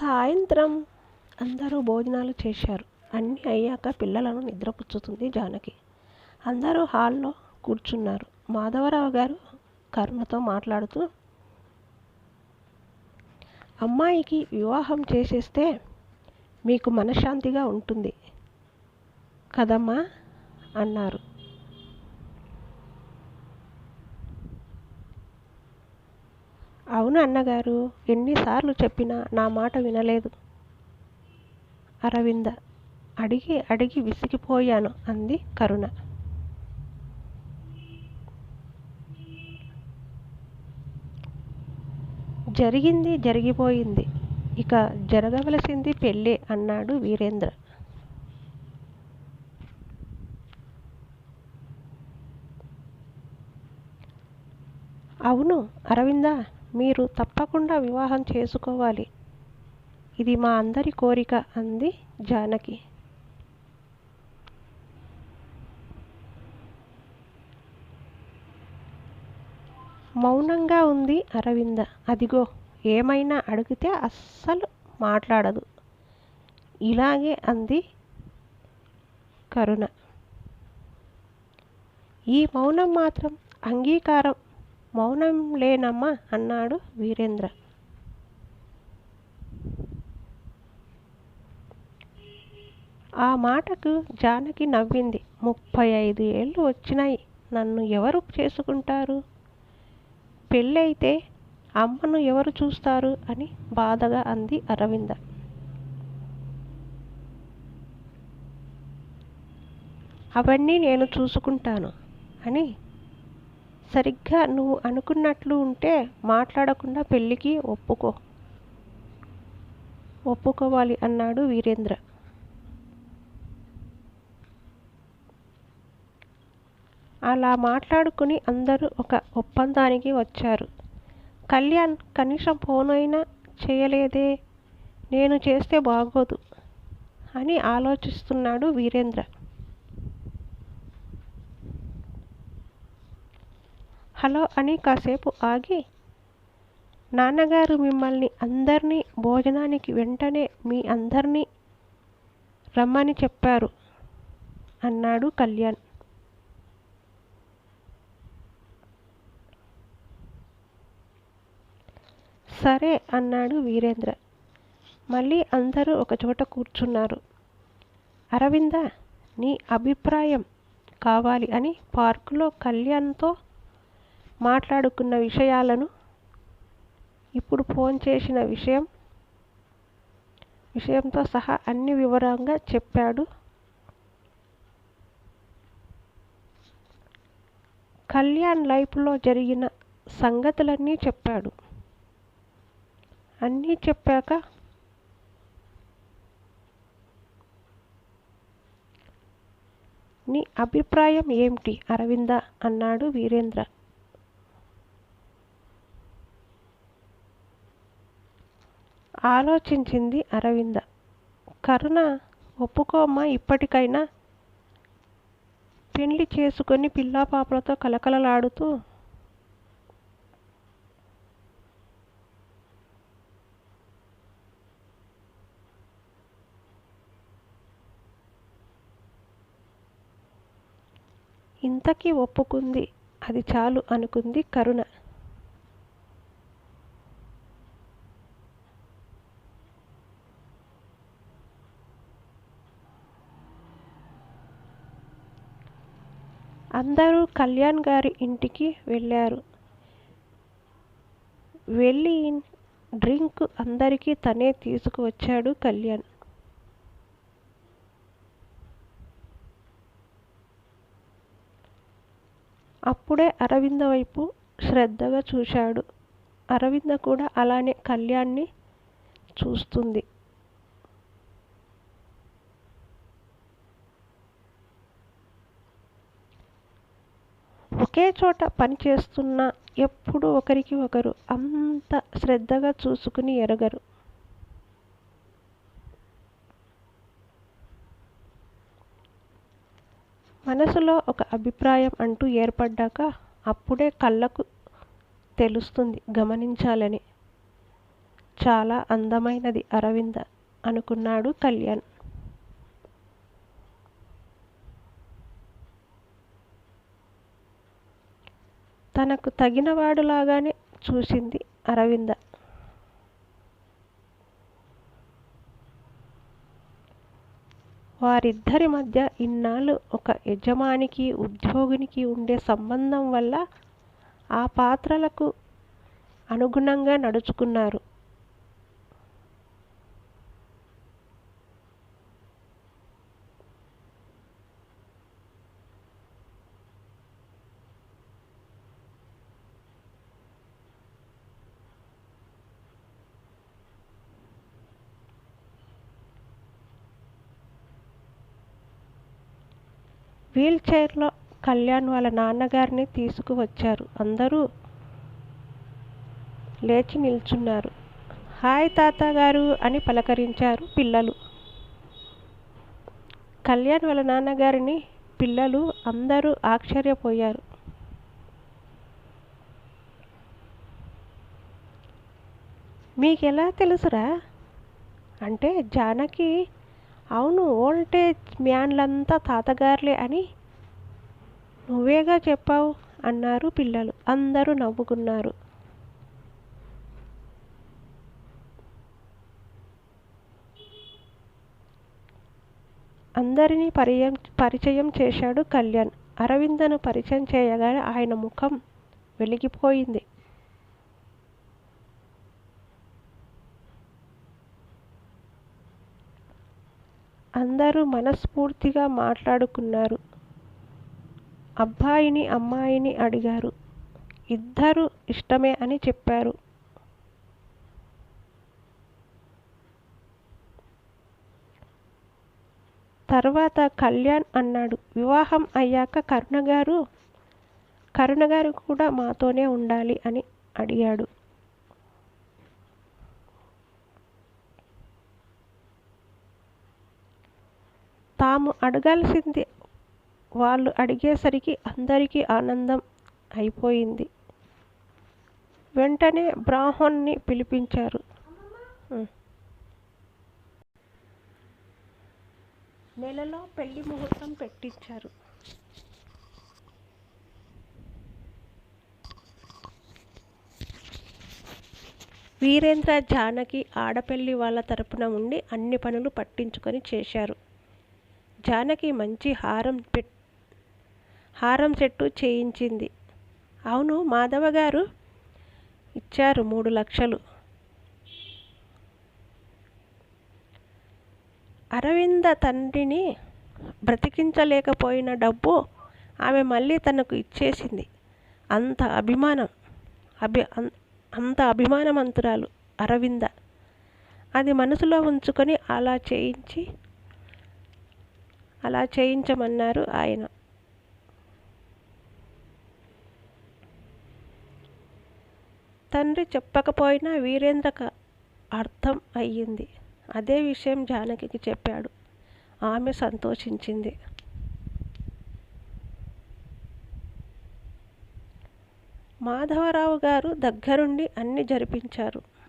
సాయంత్రం అందరూ భోజనాలు చేశారు. అన్నీ అయ్యాక పిల్లలను నిద్రపుచ్చుతుంది జానకి. అందరూ హాల్లో కూర్చున్నారు. మాధవరావు గారు కరుణతో మాట్లాడుతూ అమ్మాయికి వివాహం చేసేస్తే మీకు మనశ్శాంతిగా ఉంటుంది కదమ్మా అన్నారు. అవును అన్నగారు ఎన్నిసార్లు చెప్పినా నా మాట వినలేదు. అరవింద అడిగి అడిగి విసిగిపోయాను అంది కరుణ. జరిగింది జరిగిపోయింది. ఇక జరగవలసింది పెళ్ళే అన్నాడు వీరేంద్ర. అవును అరవింద మీరు తప్పకుండా వివాహం చేసుకోవాలి. ఇది మా అందరి కోరిక అంది జానకి. మౌనంగా ఉంది అరవింద. అదిగో ఏమైనా అడిగితే అస్సలు మాట్లాడదు. ఇలాగే అంది కరుణ. ఈ మౌనం మాత్రం అంగీకారం మౌనం లేనమ్మా అన్నాడు వీరేంద్ర. ఆ మాటకు జానకి నవ్వింది. ముప్పై ఐదు ఏళ్ళు వచ్చినాయి. నన్ను ఎవరు చేసుకుంటారు? పెళ్ళైతే అమ్మను ఎవరు చూస్తారు అని బాధగా అంది అరవింద. అవన్నీ నేను చూసుకుంటాను అని సరిగ్గా నువ్వు అనుకున్నట్లు ఉంటే మాట్లాడకుండా పెళ్ళికి ఒప్పుకో. ఒప్పుకోవాలి అన్నాడు వీరేంద్ర. అలా మాట్లాడుకుని అందరూ ఒక ఒప్పందానికి వచ్చారు. కళ్యాణ్ కనీసం ఫోన్ అయినా చేయలేదే నేను చేస్తే బాగోదు అని ఆలోచిస్తున్నాడు వీరేంద్ర. హలో అని కాసేపు ఆగి నాన్నగారు మిమ్మల్ని అందరినీ భోజనానికి వెంటనే మీ అందరినీ రమ్మని చెప్పారు అన్నాడు కళ్యాణ్. సరే అన్నాడు వీరేంద్ర. మళ్ళీ అందరూ ఒకచోట కూర్చున్నారు. అరవింద నీ అభిప్రాయం కావాలి అని పార్కులో కళ్యాణ్తో మాట్లాడుకున్న విషయాలను ఇప్పుడు ఫోన్ చేసిన విషయం విషయంతో సహా అన్ని వివరంగా చెప్పాడు. కళ్యాణ్ లైఫ్లో జరిగిన సంగతులన్నీ చెప్పాడు. అన్నీ చెప్పాక నీ అభిప్రాయం ఏమిటి? అరవింద అన్నాడు వీరేంద్ర. ఆలోచించింది అరవింద. కరుణ ఒప్పుకోమ్మా ఇప్పటికైనా. పెళ్ళి చేసుకొని పిల్లాపాపలతో కలకలలాడుతూ. ఇంతకీ ఒప్పుకుంది. అది చాలు అనుకుంది కరుణ. అందరూ కళ్యాణ్ గారి ఇంటికి వెళ్ళారు. వెళ్ళి డ్రింక్ అందరికీ తనే తీసుకువచ్చాడు కళ్యాణ్. అప్పుడే అరవింద వైపు శ్రద్ధగా చూశాడు. అరవింద కూడా అలానే కళ్యాణ్ని చూస్తుంది. ఒకే చోట పనిచేస్తున్నా ఎప్పుడు ఒకరికి ఒకరు అంత శ్రద్ధగా చూసుకుని ఎరగరు. మనసులో ఒక అభిప్రాయం అంటూ ఏర్పడ్డాక అప్పుడే కళ్ళకు తెలుస్తుంది గమనించాలని. చాలా అందమైనది అరవింద అనుకున్నాడు కళ్యాణ్. తనకు తగినవాడులాగానే చూసింది అరవింద. వారిద్దరి మధ్య ఇన్నాళ్ళు ఒక యజమానికి ఉద్యోగినికి ఉండే సంబంధం వల్ల ఆ పాత్రలకు అనుగుణంగా నడుచుకున్నారు. వీల్ చైర్లో కళ్యాణ్ వాళ్ళ నాన్నగారిని తీసుకువచ్చారు. అందరూ లేచి నిల్చున్నారు. హాయ్ తాతగారు అని పలకరించారు పిల్లలు. కళ్యాణ్ వాళ్ళ నాన్నగారిని పిల్లలు అందరూ ఆశ్చర్యపోయారు. మీకెలా తెలుసురా? అంటే జానకి అవును ఓల్టేజ్ మ్యాన్లంతా తాతగారులే అని నువ్వేగా చెప్పావు అన్నారు పిల్లలు. అందరూ నవ్వుకున్నారు. అందరినీ పరిచయం పరిచయం చేశాడు కళ్యాణ్. అరవిందను పరిచయం చేయగానే ఆయన ముఖం వెలిగిపోయింది. అందరూ మనస్ఫూర్తిగా మాట్లాడుకున్నారు. అబ్బాయిని అమ్మాయిని అడిగారు. ఇద్దరు ఇష్టమే అని చెప్పారు. తర్వాత కళ్యాణ్ అన్నాడు. వివాహం అయ్యాక కరుణగారు కరుణగారు కూడా మాతోనే ఉండాలి అని అడిగాడు. తాము అడగాల్సింది. వాళ్ళు అడిగేసరికి అందరికీ ఆనందం అయిపోయింది. వెంటనే బ్రాహ్మణ్ణి పిలిపించారు. నెలలో పెళ్ళి ముహూర్తం పెట్టించారు. వీరేంద్ర జానకి ఆడపెళ్ళి వాళ్ళ తరపున ఉండి అన్ని పనులు పట్టించుకొని చేశారు. జానకి మంచి హారం పెట్ హారం సెట్టు చేయించింది. అవును మాధవ గారు ఇచ్చారు మూడు లక్షలు. అరవింద తండ్రిని బ్రతికించలేకపోయిన డబ్బు ఆమె మళ్ళీ తనకు ఇచ్చేసింది. అంత అభిమానం అభి అంత అభిమానమంతురాలు అరవింద. అది మనసులో ఉంచుకొని అలా చేయించి అలా చేయించమన్నారు ఆయన. తండ్రి చెప్పకపోయినా వీరేంద్రకు అర్థం అయ్యింది. అదే విషయం జానకికి చెప్పాడు. ఆమె సంతోషించింది. మాధవరావు గారు దగ్గరుండి అన్ని జరిపించారు.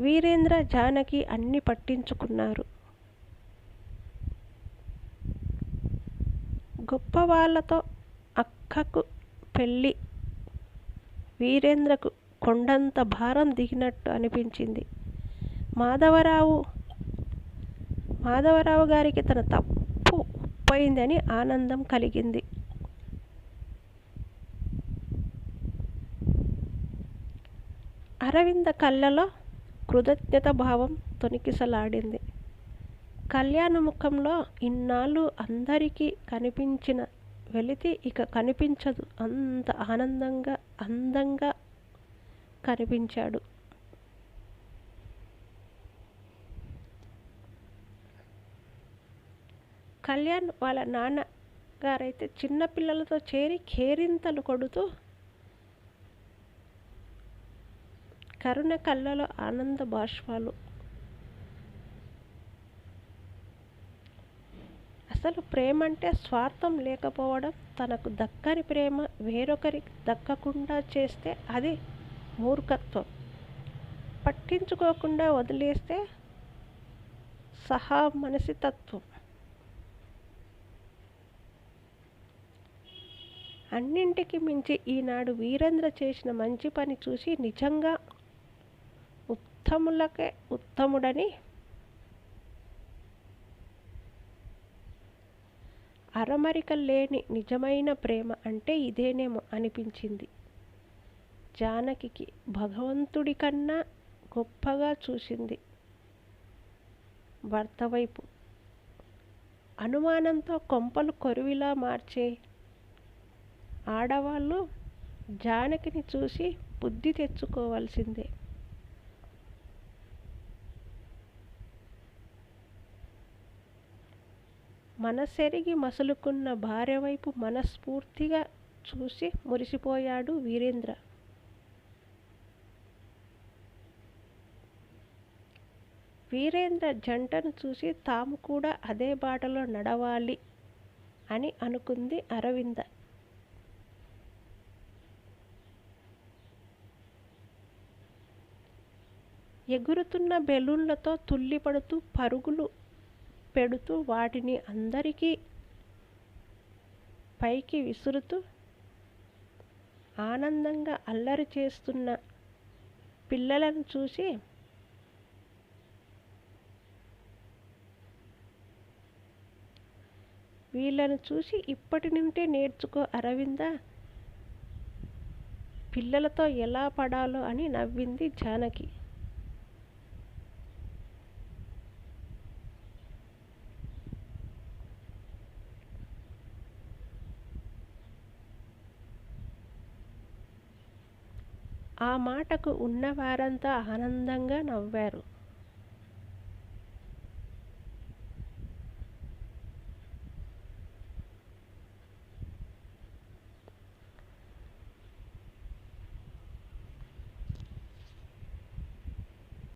వీరేంద్ర జానకి అన్ని పట్టించుకున్నారు. గొప్ప వాళ్ళతో అక్కకు పెళ్ళి వీరేంద్రకు కొండంత భారం దిగినట్టు అనిపించింది. మాధవరావు మాధవరావు గారికి తన తప్పు ఉప్పైందని ఆనందం కలిగింది. అరవింద కళ్ళలో కృతజ్ఞత భావం తొనికిసలాడింది. కళ్యాణ ముఖంలో ఇన్నాళ్ళు అందరికీ కనిపించిన వెలితి ఇక కనిపించదు. అంత ఆనందంగా అందంగా కనిపించాడు. కళ్యాణ్ వాళ్ళ నాన్న గారైతే చిన్నపిల్లలతో చేరి కేరింతలు కొడుతూ కరుణ కళ్ళలో ఆనంద బాష్పాలు. అసలు ప్రేమ అంటే స్వార్థం లేకపోవడం తనకు దక్కని ప్రేమ వేరొకరికి దక్కకుండా చేస్తే అది మూర్ఖత్వం. పట్టించుకోకుండా వదిలేస్తే సహా మనసితత్వం. అన్నింటికి మించి ఈనాడు వీరేంద్ర చేసిన మంచి పని చూసి నిజంగా ఉత్తములకే ఉత్తముడని అరమరిక లేని నిజమైన ప్రేమ అంటే ఇదేనేమో అనిపించింది. జానకికి భగవంతుడి కన్నా గొప్పగా చూసింది భర్త వైపు. అనుమానంతో కొంపలు కొరువిలా మార్చే ఆడవాళ్ళు జానకిని చూసి బుద్ధి తెచ్చుకోవాల్సిందే. మనసెరిగి మసులుకున్న భార్య వైపు మనస్ఫూర్తిగా చూసి మురిసిపోయాడు వీరేంద్ర. వీరేంద్ర జంటను చూసి తాము కూడా అదే బాటలో నడవాలి అని అనుకుంది అరవింద. ఎగురుతున్న బెలూన్లతో తుల్లిపడుతూ పరుగులు పెడుతూ వాటిని అందరికీ పైకి విసురుతూ ఆనందంగా అల్లరి చేస్తున్న పిల్లలను చూసి వీళ్ళను చూసి ఇప్పటి నుండే నేర్చుకో అరవింద. పిల్లలతో ఎలా పడాలో అని నవ్వింది జానకి. ఆ మాటకు ఉన్నవారంతా ఆనందంగా నవ్వారు.